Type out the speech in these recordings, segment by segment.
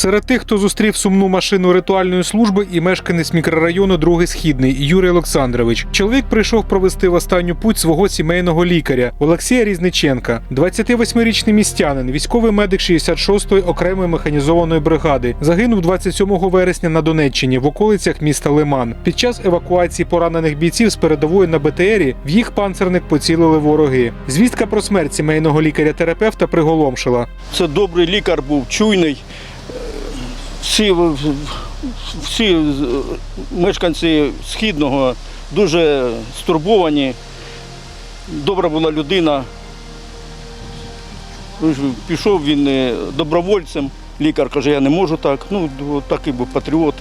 Серед тих, хто зустрів сумну машину ритуальної служби, і мешканець мікрорайону Другий Східний Юрій Олександрович. Чоловік прийшов провести в останню путь свого сімейного лікаря Олексія Різниченка, 28-річний містянин, військовий медик 66-ї окремої механізованої бригади. Загинув 27 вересня на Донеччині в околицях міста Лиман. Під час евакуації поранених бійців з передової на БТРі в їх панцерник поцілили вороги. Звістка про смерть сімейного лікаря-терапевта приголомшила. Це добрий лікар був, чуйний. Всі, всі мешканці Східного дуже стурбовані. Добра була людина. Пішов він е, добровольцем. Лікар каже, я не можу так. Ну, такий був патріот.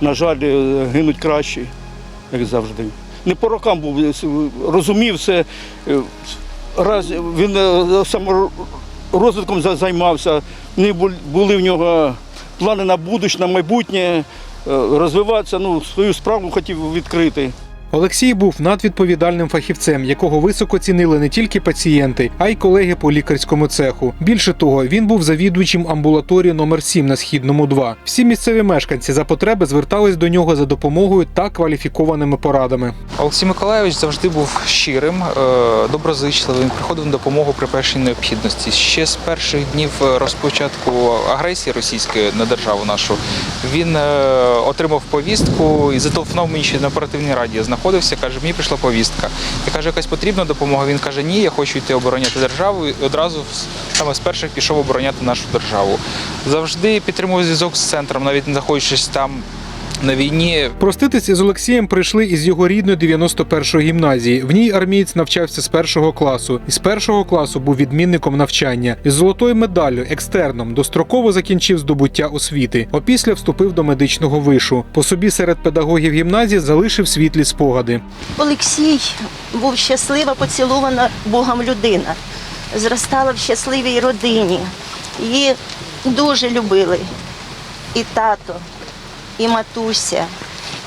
На жаль, е, гинуть кращі, як завжди. Не по рокам був, е, розумів все. Раз він саморозвитком займався, не були в нього плани на будущее, на майбутнє, е, розвиватися, ну, свою справу хотів відкрити. Олексій був надвідповідальним фахівцем, якого високо цінили не тільки пацієнти, а й колеги по лікарському цеху. Більше того, він був завідувачем амбулаторії номер 7 на східному 2. Всі місцеві мешканці за потреби звертались до нього за допомогою та кваліфікованими порадами. Олексій Миколайович завжди був щирим, е, доброзичливим, приходив на допомогу при першій необхідності. Ще з перших днів е, розпочатку агресії російської на державу нашу він е, отримав повістку і зателефонував мені ще на оперативній раді. Знаходився, каже, мені прийшла повістка. Я кажу, якась потрібна допомога. Він каже, ні, я хочу йти обороняти державу. І одразу саме з перших пішов обороняти нашу державу. Завжди підтримував зв'язок з центром, навіть не знаходячись там на війні. Проститись із Олексієм прийшли із його рідної 91-ї гімназії. В ній армієць навчався з першого класу. І з першого класу був відмінником навчання. Із золотою медаллю екстерном достроково закінчив здобуття освіти. Опісля вступив до медичного вишу. По собі серед педагогів гімназії залишив світлі спогади. Олексій був щаслива, поцілована Богом людина. Зростала в щасливій родині. Її дуже любили і тато, і матуся,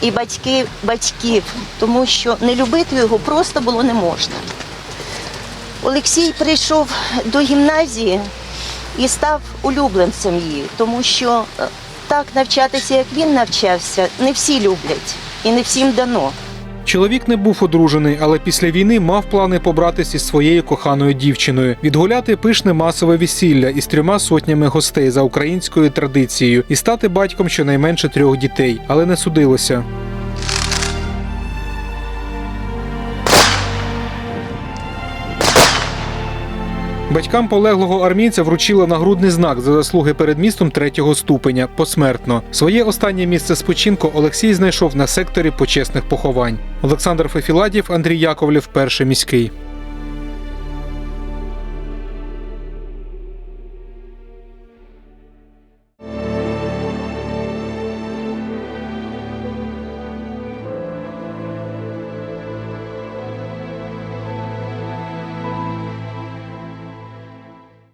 і батьки батьків, тому що не любити його просто було не можна. Олексій прийшов до гімназії і став улюбленцем її, тому що е, так навчатися, як він навчався, не всі люблять і не всім дано. Чоловік не був одружений, але після війни мав плани побратись із своєю коханою дівчиною, відгуляти пишне масове весілля із трьома сотнями гостей за українською традицією і стати батьком щонайменше трьох дітей, але не судилося. Батькам полеглого армійця вручили нагрудний знак за заслуги перед містом третього ступеня посмертно. Своє останнє місце спочинку Олексій знайшов на секторі почесних поховань. Олександр Фефіладів, Андрій Яковлів, перший міський.